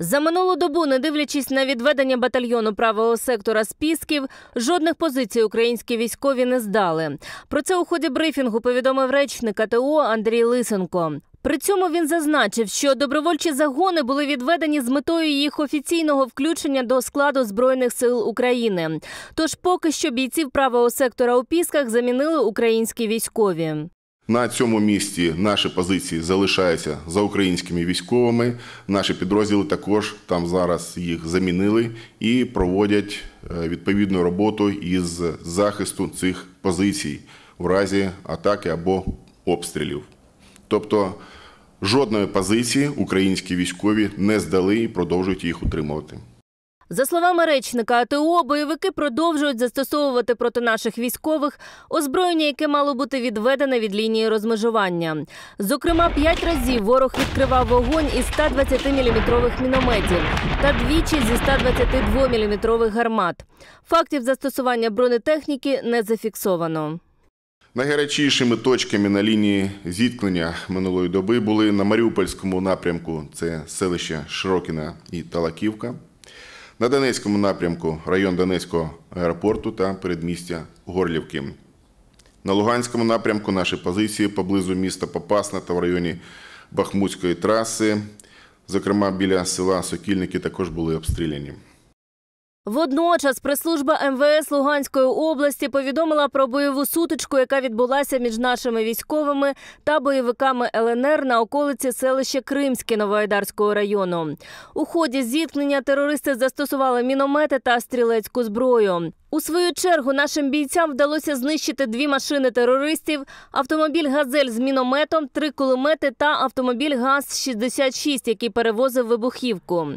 За минулу добу, не дивлячись на відведення батальйону правого сектора з Пісків, жодних позицій українські військові не здали. Про це у ході брифінгу повідомив речник АТО Андрій Лисенко. При цьому він зазначив, що добровольчі загони були відведені з метою їх офіційного включення до складу збройних сил України. Тож поки що бійців правого сектора у Пісках замінили українські військові. На цьому місці наші позиції залишаються за українськими військовими. Наші підрозділи також там зараз їх замінили і проводять е, відповідну роботу із захисту цих позицій в разі атаки або обстрілів. Тобто жодної позиції українські військові не здали і продовжують їх утримувати. За словами речника АТО, бойовики продовжують застосовувати проти наших військових озброєння, яке мало бути відведене від лінії розмежування. Зокрема, п'ять разів ворог відкривав вогонь із 120-мм мінометів та двічі зі 122-мм гармат. Фактів застосування бронетехніки не зафіксовано. Найгарячішими точками на лінії зіткнення минулої доби були на Маріупольському напрямку це селище Широкіна і Талаківка. На Донецькому напрямку район Донецького аеропорту та передмістя Горлівки. На Луганському напрямку наші позиції поблизу міста Попасна та в районі Бахмутської траси, зокрема біля села Сокільники, також були обстріляні. Водночас прес-служба МВС Луганської області повідомила про бойову сутичку, яка відбулася між нашими військовими та бойовиками ЛНР на околиці селища Кримське Новоайдарського району. У ході зіткнення терористи застосували міномети та стрілецьку зброю. У свою чергу нашим бійцям вдалося знищити дві машини терористів: автомобіль Газель з мінометом, три кулемети та автомобіль ГАЗ-66, який перевозив вибухівку.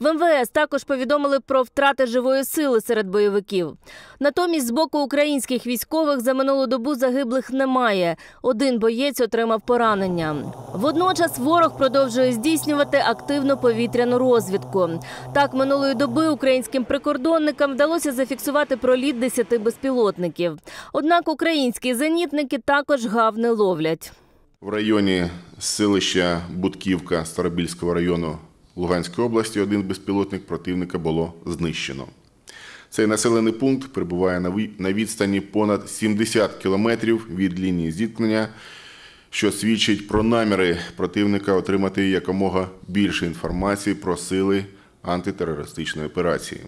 В МВС також повідомили про втрати живої сили серед бойовиків. Натомість, з боку українських військових за минулу добу загиблих немає. Один боєць отримав поранення. Водночас ворог продовжує здійснювати активну повітряну розвідку. Так, минулої доби українським прикордонникам вдалося зафіксувати проліт 10 безпілотників. Однак українські зенітники також гав не ловлять. В районі селища Будківка Старобільського району Луганської області один безпілотник противника було знищено. Цей населений пункт перебуває на відстані понад 70 кілометрів від лінії зіткнення, що свідчить про наміри противника отримати якомога більше інформації про сили антитерористичної операції.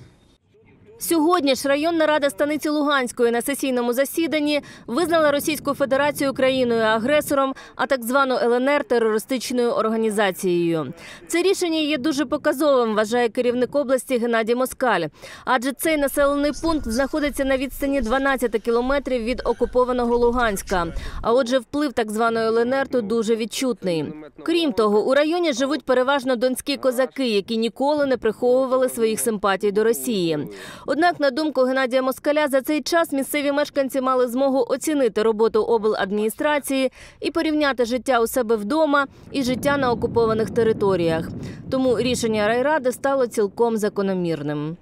Сьогодні ж районна рада станиці Луганської на сесійному засіданні визнала Російську Федерацію країною агресором, а так звану ЛНР терористичною організацією. Це рішення є дуже показовим, вважає керівник області Геннадій Москаль. Адже цей населений пункт знаходиться на відстані 12 кілометрів від окупованого Луганська. А отже, вплив так званої ЛНР тут дуже відчутний. Крім того, у районі живуть переважно донські козаки, які ніколи не приховували своїх симпатій до Росії. Однак, на думку Геннадія Москаля, за цей час місцеві мешканці мали змогу оцінити роботу обладміністрації і порівняти життя у себе вдома і життя на окупованих територіях. Тому рішення райради стало цілком закономірним.